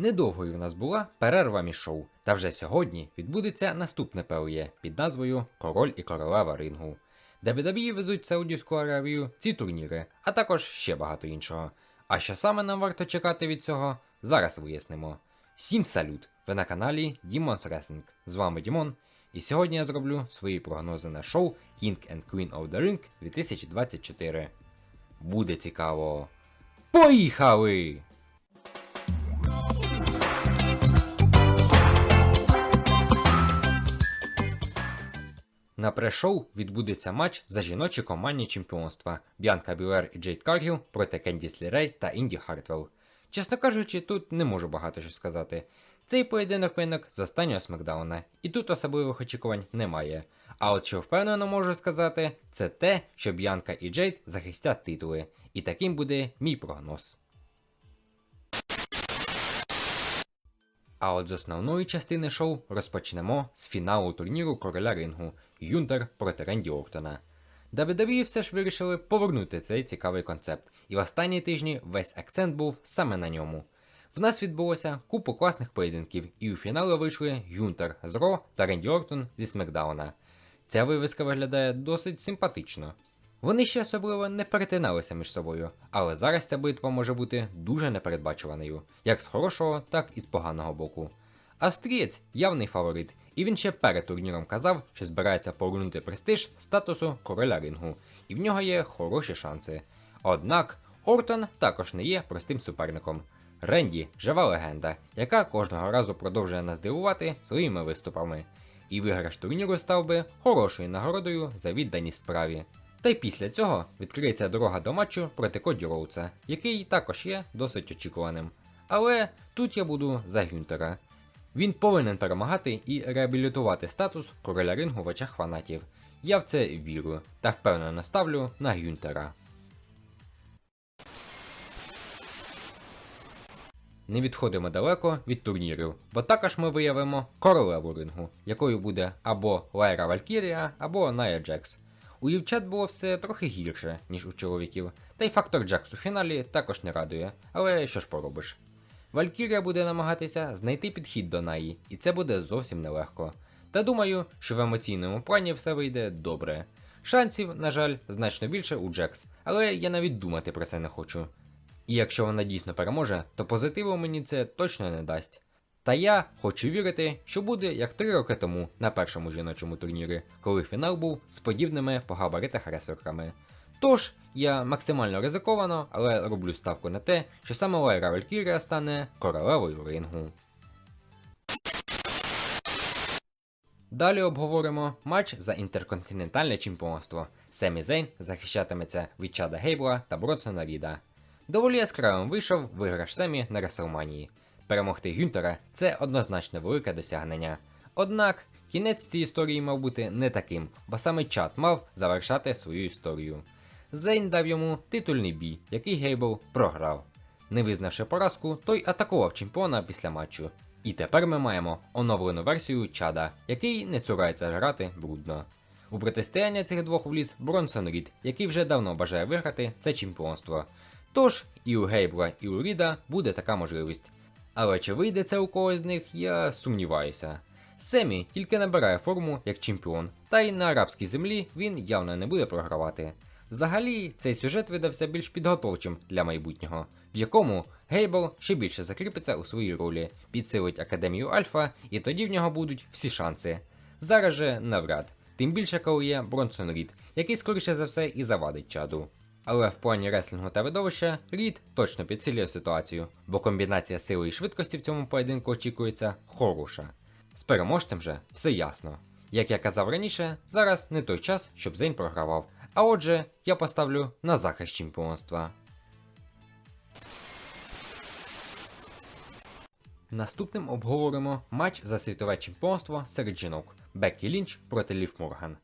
Недовгою в нас була перерва між шоу, та вже сьогодні відбудеться наступне ПОЄ під назвою Король і королева рингу. WWE везуть Саудівську Аравію ці турніри, а також ще багато іншого. А що саме нам варто чекати від цього, зараз вияснимо. Всім салют! Ви на каналі Demon's Wrestling. З вами Дімон, і сьогодні я зроблю свої прогнози на шоу King and Queen of the Ring 2024. Буде цікаво. Поїхали! На пре-шоу відбудеться матч за жіночі командні чемпіонства Б'янка Білер і Джейд Каргіл проти Кендіс Лірей та Інді Хартвелл. Чесно кажучи, тут не можу багато що сказати. Цей поєдинок виник з останнього смакдауна, і тут особливих очікувань немає. А от що впевнено можу сказати, це те, що Б'янка і Джейд захистять титули. І таким буде мій прогноз. А от з основної частини шоу розпочнемо з фіналу турніру короля рингу Юнтер проти Ренді Ортона. WWE все ж вирішили повернути цей цікавий концепт, і в останні тижні весь акцент був саме на ньому. В нас відбулося купу класних поєдинків, і у фінали вийшли Юнтер з Ро та Ренді Ортон зі Смакдауна. Ця вивіска виглядає досить симпатично. Вони ще особливо не перетиналися між собою, але зараз ця битва може бути дуже непередбачуваною, як з хорошого, так і з поганого боку. Австрієць явний фаворит, і він ще перед турніром казав, що збирається повернути престиж статусу короля рингу, і в нього є хороші шанси. Однак Ортон також не є простим суперником. Ренді жива легенда, яка кожного разу продовжує нас дивувати своїми виступами. І виграш турніру став би хорошою нагородою за відданість справі. Та й після цього відкриється дорога до матчу проти Коді Роуца, який також є досить очікуваним. Але тут я буду за Гюнтера. Він повинен перемагати і реабілітувати статус короля рингу в очах фанатів. Я в це вірю та впевнено ставлю на Гюнтера. Не відходимо далеко від турнірів, бо також ми виявимо королеву рингу, якою буде або Лайра Валькірія, або Ная Джекс. У дівчат було все трохи гірше, ніж у чоловіків, та й фактор Джекс у фіналі також не радує, але що ж поробиш. Валькірія буде намагатися знайти підхід до Наї, і це буде зовсім нелегко. Та думаю, що в емоційному плані все вийде добре. Шансів, на жаль, значно більше у Джекс, але я навіть думати про це не хочу. І якщо вона дійсно переможе, то позитиву мені це точно не дасть. Та я хочу вірити, що буде як три роки тому на першому жіночому турнірі, коли фінал був з подібними по габаритах ресурками. Тож, я максимально ризиковано, але роблю ставку на те, що саме Лайра Валькірія стане королевою рингу. Далі обговоримо матч за інтерконтинентальне чемпіонство. Семі Зейн захищатиметься від Чада Гейбла та Бронсона Ріда. Доволі яскравим вийшов виграш Семі на Реселманії. Перемогти Гюнтера це однозначно велике досягнення. Однак кінець цієї історії мав бути не таким, бо саме Чад мав завершати свою історію. Зейн дав йому титульний бій, який Гейбл програв. Не визнавши поразку, той атакував чемпіона після матчу. І тепер ми маємо оновлену версію Чада, який не цурається грати брудно. У протистояння цих двох вліз Бронсон Рід, який вже давно бажає виграти це чемпіонство. Тож і у Гейбла, і у Ріда буде така можливість. Але чи вийде це у когось з них, я сумніваюся. Семі тільки набирає форму як чемпіон, та й на арабській землі він явно не буде програвати. Взагалі, цей сюжет видався більш підготовчим для майбутнього, в якому Гейбл ще більше закріпиться у своїй ролі, підсилить академію Альфа, і тоді в нього будуть всі шанси. Зараз же навряд, тим більше коли є Бронсон Рід, який скоріше за все і завадить чаду. Але в плані реслінгу та видовища Рід точно підсилює ситуацію, бо комбінація сили і швидкості в цьому поєдинку очікується хороша. З переможцем же все ясно. Як я казав раніше, зараз не той час, щоб Зейн програвав. А отже, я поставлю на захист чемпіонства. Наступним обговоримо матч за світове чемпіонство серед жінок Беккі Лінч проти Лів Морган.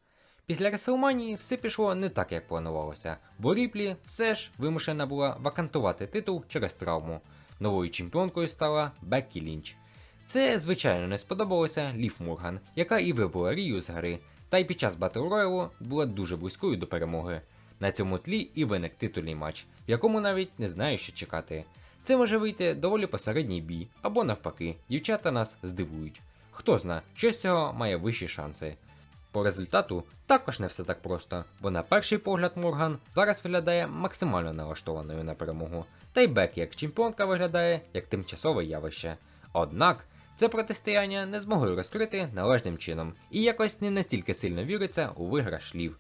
Після Реселманії все пішло не так, як планувалося, бо Ріплі все ж вимушена була вакантувати титул через травму. Новою чемпіонкою стала Беккі Лінч. Це, звичайно, не сподобалося Лів Морган, яка і вибула Рію з гри, та й під час Батл Роялу була дуже близькою до перемоги. На цьому тлі і виник титульний матч, в якому навіть не знаю, що чекати. Це може вийти доволі посередній бій, або навпаки, дівчата нас здивують. Хто зна, що з цього має вищі шанси. По результату також не все так просто, бо на перший погляд Морган зараз виглядає максимально налаштованою на перемогу, та й Бек як чемпіонка виглядає як тимчасове явище. Однак це протистояння не змогли розкрити належним чином і якось не настільки сильно віриться у виграш лів.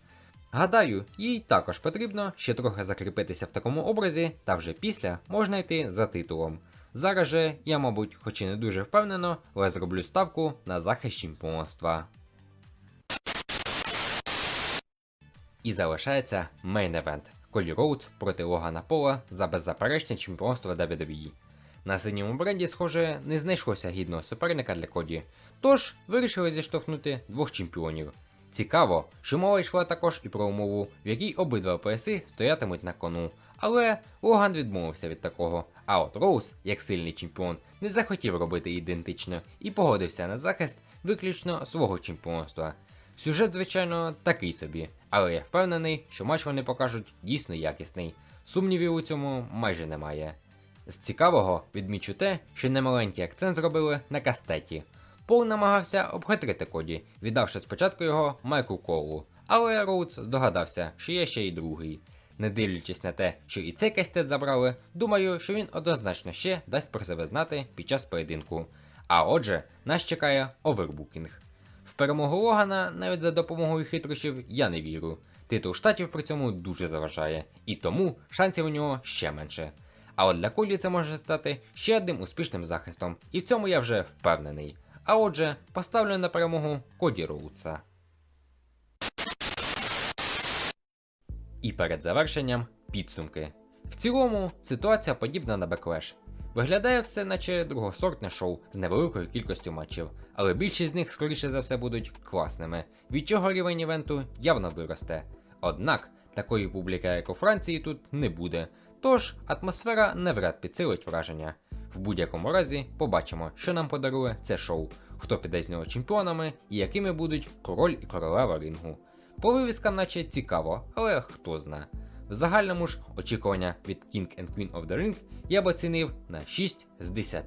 Гадаю, їй також потрібно ще трохи закріпитися в такому образі, та вже після можна йти за титулом. Зараз же я, мабуть, хоч і не дуже впевнено, але зроблю ставку на захист чемпіонства. І залишається мейн евент Колі Роудс проти Логана Пола за беззаперечне чемпіонство WWE. На синьому бренді, схоже, не знайшлося гідного суперника для Коді, тож вирішили зіштовхнути двох чемпіонів. Цікаво, що мова йшла також і про умову, в якій обидва пояси стоятимуть на кону. Але Логан відмовився від такого. А от Роуз, як сильний чемпіон, не захотів робити ідентично і погодився на захист виключно свого чемпіонства. Сюжет, звичайно, такий собі, але я впевнений, що матч вони покажуть дійсно якісний. Сумнівів у цьому майже немає. З цікавого відмічу те, що немаленький акцент зробили на кастеті. Пол намагався обхитрити Коді, віддавши спочатку його Майку Колу, але Роудс здогадався, що є ще й другий. Не дивлячись на те, що і цей кастет забрали, думаю, що він однозначно ще дасть про себе знати під час поєдинку. А отже, нас чекає овербукінг. В перемогу Логана навіть за допомогою хитрощів я не вірю. Титул штатів при цьому дуже заважає, і тому шансів у нього ще менше. А от для Колі це може стати ще одним успішним захистом, і в цьому я вже впевнений. А отже, поставлю на перемогу Коді Роудса. І перед завершенням підсумки. В цілому ситуація подібна на Backlash. Виглядає все, наче другосортне шоу з невеликою кількістю матчів, але більшість з них, скоріше за все, будуть класними, від чого рівень івенту явно виросте. Однак такої публіки, як у Франції, тут не буде, тож атмосфера навряд підсилить враження. В будь-якому разі побачимо, що нам подарує це шоу, хто піде з нього чемпіонами і якими будуть король і королева рингу. По вивіскам наче цікаво, але хто зна. В загальному ж очікування від King and Queen of the Ring я б оцінив на 6 з 10.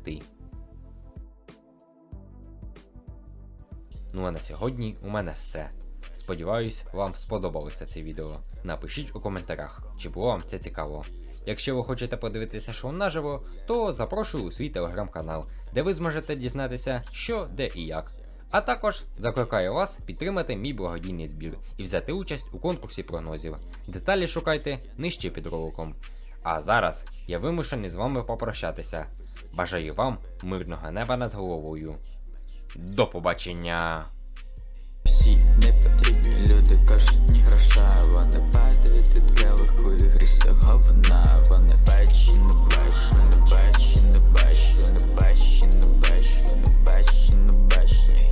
Ну а на сьогодні у мене все. Сподіваюсь, вам сподобалося це відео. Напишіть у коментарях, чи було вам це цікаво. Якщо ви хочете подивитися шоу наживо, то запрошую у свій телеграм-канал, де ви зможете дізнатися, що, де і як. А також закликаю вас підтримати мій благодійний збір і взяти участь у конкурсі прогнозів. Деталі шукайте нижче під роликом. А зараз я вимушений з вами попрощатися. Бажаю вам мирного неба над головою. До побачення! всі не потрібні. Люди кажуть, ні гроша, вони падають від келиху і гріста говна, вони бачі, не бачі, не бачі, не бачі, не бачі, не бачі, не бачі, не бачі.